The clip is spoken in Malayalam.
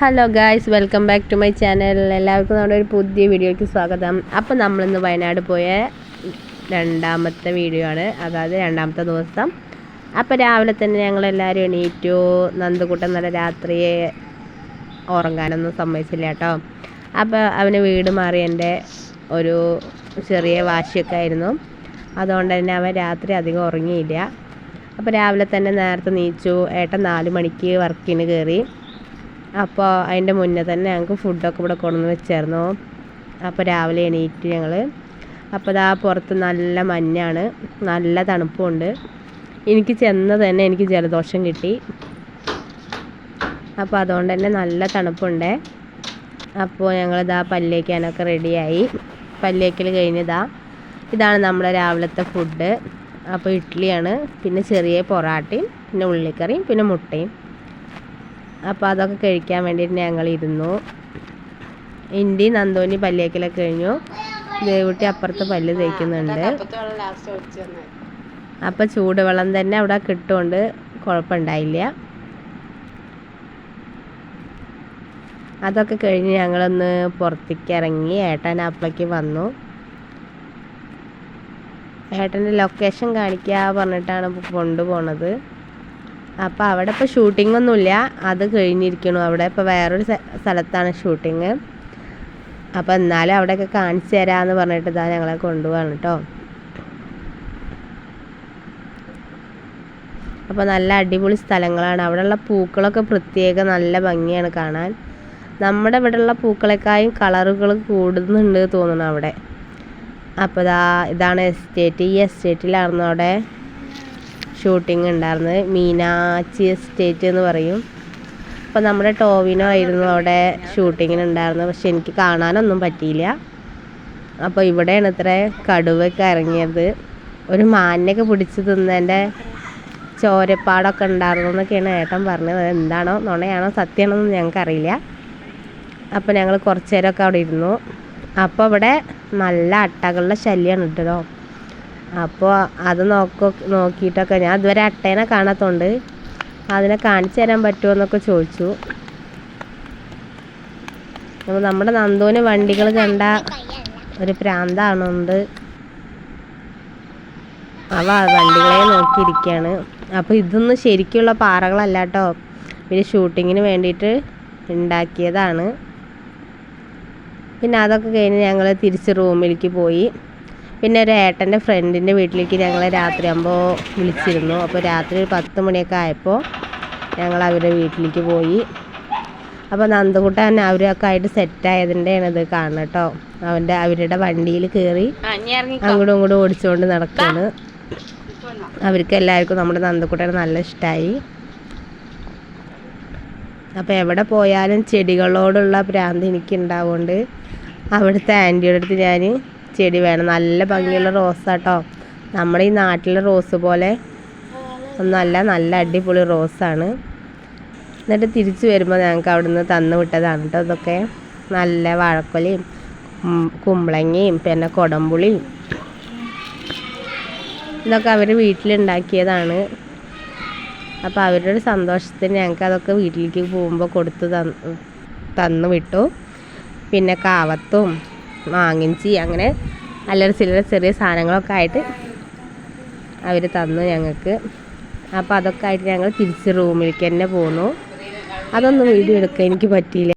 Hello guys welcome back to my channel എല്ലാവർക്കും നമ്മുടെ ഒരു പുതിയ വീഡിയോയ്ക്ക് സ്വാഗതം. അപ്പോൾ നമ്മളിന്ന് വയനാട് പോയ രണ്ടാമത്തെ വീഡിയോ ആണ്. അതായത് രണ്ടാമത്തെ ദിവസം. അപ്പോൾ രാവിലെ തന്നെ ഞങ്ങൾ ഞങ്ങളെല്ലാവരും എണീറ്റു. നന്ദുകുട്ടൻ നല്ല രാത്രിയെ ഉറങ്ങാനൊന്നും സമ്മതിച്ചില്ല കേട്ടോ. അപ്പോൾ അവന് വീട് മാറി എന്റെ ഒരു ചെറിയ വാശിയൊക്കെ ആയിരുന്നു. അതുകൊണ്ട് തന്നെ അവൻ രാത്രി അധികം ഉറങ്ങിയില്ല. അപ്പോൾ രാവിലെ തന്നെ നേരത്തെ നീച്ചു. ഏട്ടൻ നാല് മണിക്ക് വർക്കിന് കയറി അപ്പോൾ അതിന്റെ മുന്നേ തന്നെ ഞങ്ങൾക്ക് ഫുഡൊക്കെ ഇവിടെ കൊണ്ടുവന്ന് വെച്ചായിരുന്നു. അപ്പോൾ രാവിലെ എണീറ്റ് ഞങ്ങൾ അപ്പോൾ ഇതാ പുറത്ത് നല്ല മഞ്ഞാണ്. നല്ല തണുപ്പുണ്ട്. എനിക്ക് ചെന്ന തന്നെ എനിക്ക് ജലദോഷം കിട്ടി. അപ്പോൾ അതുകൊണ്ട് തന്നെ നല്ല തണുപ്പുണ്ട്. അപ്പോൾ ഞങ്ങളിതാ പല്ലേക്കാനൊക്കെ റെഡിയായി. പല്ലേക്കൽ കഴിഞ്ഞതാ ഇതാണ് നമ്മുടെ രാവിലത്തെ ഫുഡ് അപ്പോൾ ഇഡ്ഡലിയാണ് പിന്നെ ചെറിയ പൊറാട്ടയും പിന്നെ ഉള്ളിക്കറിയും പിന്നെ മുട്ടയും. അപ്പോൾ അതൊക്കെ കഴിക്കാൻ വേണ്ടിയിട്ട് ഞങ്ങൾ ഇരുന്നു ഇണ്ടി നന്ദോനി പല്ലേക്കലൊക്കെ കഴിഞ്ഞു. ദേവുട്ടി അപ്പുറത്ത് പല്ല് തേക്കുന്നുണ്ട്. അപ്പം ചൂടുവെള്ളം തന്നെ അവിടെ കിട്ടുകൊണ്ട് കുഴപ്പമുണ്ടായില്ല. അതൊക്കെ കഴിഞ്ഞ് ഞങ്ങളൊന്ന് പുറത്തേക്ക് ഇറങ്ങി ഏട്ടൻ അപ്പളേക്ക് വന്നു. ഏട്ടന്റെ ലൊക്കേഷൻ കാണിക്കുക പറഞ്ഞിട്ടാണ് കൊണ്ടുപോണത്. അപ്പോൾ അവിടെ ഇപ്പോൾ ഷൂട്ടിംഗ് ഒന്നുമില്ല. അത് കഴിഞ്ഞിരിക്കണു. അവിടെ ഇപ്പോൾ വേറൊരു സ്ഥലത്താണ് ഷൂട്ടിങ് അപ്പോൾ എന്നാലും അവിടെയൊക്കെ കാണിച്ചു തരാമെന്ന് പറഞ്ഞിട്ട് ഇതാ ഞങ്ങളെ കൊണ്ടുപോവാണ് കേട്ടോ അപ്പോൾ നല്ല അടിപൊളി സ്ഥലങ്ങളാണ്. അവിടെയുള്ള പൂക്കളൊക്കെ പ്രത്യേക നല്ല ഭംഗിയാണ് കാണാൻ. നമ്മുടെ ഇവിടെയുള്ള പൂക്കളെക്കായും കളറുകൾ കൂടുന്നുണ്ട് തോന്നുന്നു അവിടെ. അപ്പോൾ ഇതാ ഇതാണ് എസ്റ്റേറ്റ് ഈ എസ്റ്റേറ്റിലായിരുന്നു അവിടെ. ഷൂട്ടിംഗ് ഉണ്ടായിരുന്നത്. മീനാച്ചി എസ്റ്റേറ്റ് എന്ന് പറയും. അപ്പോൾ നമ്മുടെ ടോവിനോ ആയിരുന്നു അവിടെ ഷൂട്ടിങ്ങിന് ഉണ്ടായിരുന്നത്. പക്ഷെ എനിക്ക് കാണാനൊന്നും പറ്റിയില്ല. അപ്പോൾ ഇവിടെയാണ് ഇത്ര കടുവൊക്കെ ഇറങ്ങിയത്. ഒരു മാനിനൊക്കെ പിടിച്ച് തിന്നതിന്റെ ചോരപ്പാടൊക്കെ ഉണ്ടായിരുന്നു എന്നൊക്കെയാണ് ഏട്ടൻ പറഞ്ഞത്. എന്താണോ നുണയാണോ സത്യമാണോ എന്ന് ഞങ്ങൾക്കറിയില്ല. അപ്പോൾ ഞങ്ങൾ കുറച്ച് നേരമൊക്കെ അവിടെ ഇരുന്നു. അപ്പോൾ ഇവിടെ നല്ല അട്ടകളുടെ ശല്യമാണ് ഇട്ടതോ അപ്പോൾ അത് നോക്കോ നോക്കിയിട്ടൊക്കെ ഞാൻ ഇതുവരെ അട്ടേനെ കാണാത്തതുകൊണ്ട് അതിനെ കാണിച്ചു തരാൻ പറ്റുമോ എന്നൊക്കെ ചോദിച്ചു. അപ്പോൾ നമ്മുടെ നന്ദുവിന് വണ്ടികൾ കണ്ട ഒരു പ്രാന്താണുണ്ട് അവ വണ്ടികളെ നോക്കിയിരിക്കുകയാണ് അപ്പോൾ ഇതൊന്നും ശരിക്കുള്ള പാറകളല്ല കേട്ടോ ഷൂട്ടിങ്ങിന് വേണ്ടിയിട്ട് ഉണ്ടാക്കിയതാണ്. പിന്നെ അതൊക്കെ കഴിഞ്ഞ് ഞങ്ങൾ തിരിച്ച് റൂമിലേക്ക് പോയി. പിന്നെ ഒരു ഏട്ടന്റെ ഫ്രണ്ടിന്റെ വീട്ടിലേക്ക് ഞങ്ങൾ രാത്രിയാകുമ്പോൾ വിളിച്ചിരുന്നു. അപ്പോൾ രാത്രി ഒരു പത്ത് മണിയൊക്കെ ആയപ്പോൾ ഞങ്ങൾ അവരുടെ വീട്ടിലേക്ക് പോയി. അപ്പോൾ നന്ദകുട്ടൻ അവരൊക്കെ ആയിട്ട് സെറ്റായതിന്റെയാണ് ഇത് കാണുന്നത് കേട്ടോ. അവന്റെ അവരുടെ വണ്ടിയിൽ കയറി അങ്ങോട്ടും ഇങ്ങോട്ടും ഓടിച്ചുകൊണ്ട് നടക്കുകയാണ് അവർക്ക് എല്ലാവർക്കും നമ്മുടെ നന്ദക്കുട്ടനെ നല്ല ഇഷ്ടമായി അപ്പോൾ എവിടെ പോയാലും ചെടികളോടുള്ള ഭ്രാന്ത് എനിക്ക് ഉണ്ടാവുകൊണ്ട് അവിടുത്തെ ആന്റിയുടെ അടുത്ത് ഞാൻ ചെടി വേണം. നല്ല ഭംഗിയുള്ള റോസാട്ടോ. നമ്മുടെ ഈ നാട്ടിലെ റോസ് പോലെ ഒന്നല്ല നല്ല അടിപൊളി റോസാണ്. എന്നിട്ട് തിരിച്ചു വരുമ്പോൾ ഞങ്ങൾക്ക് അവിടുന്ന് തന്നു വിട്ടതാണ് കേട്ടോ ഇതൊക്കെ. നല്ല വാഴക്കൊലയും കുമ്പളങ്ങയും പിന്നെ കൊടമ്പുളിയും ഇതൊക്കെ അവർ വീട്ടിലുണ്ടാക്കിയതാണ്. അപ്പോൾ അവരുടെ ഒരു സന്തോഷത്തിന് ഞങ്ങൾക്ക് അതൊക്കെ വീട്ടിലേക്ക് പോകുമ്പോൾ കൊടുത്ത് തന്നു തന്നു വിട്ടു. പിന്നെ കാവത്തും മാങ്ങിഞ്ചി അങ്ങനെ അല്ലറ ചില്ലറ ചെറിയ സാധനങ്ങളൊക്കെ ആയിട്ട് അവർ തന്നു ഞങ്ങൾക്ക്. അപ്പോൾ അതൊക്കെ ആയിട്ട് ഞങ്ങൾ തിരിച്ച് റൂമിലേക്ക് തന്നെ പോന്നു. അതൊന്നും വീഡിയോ എടുക്കാൻ എനിക്ക് പറ്റിയില്ല.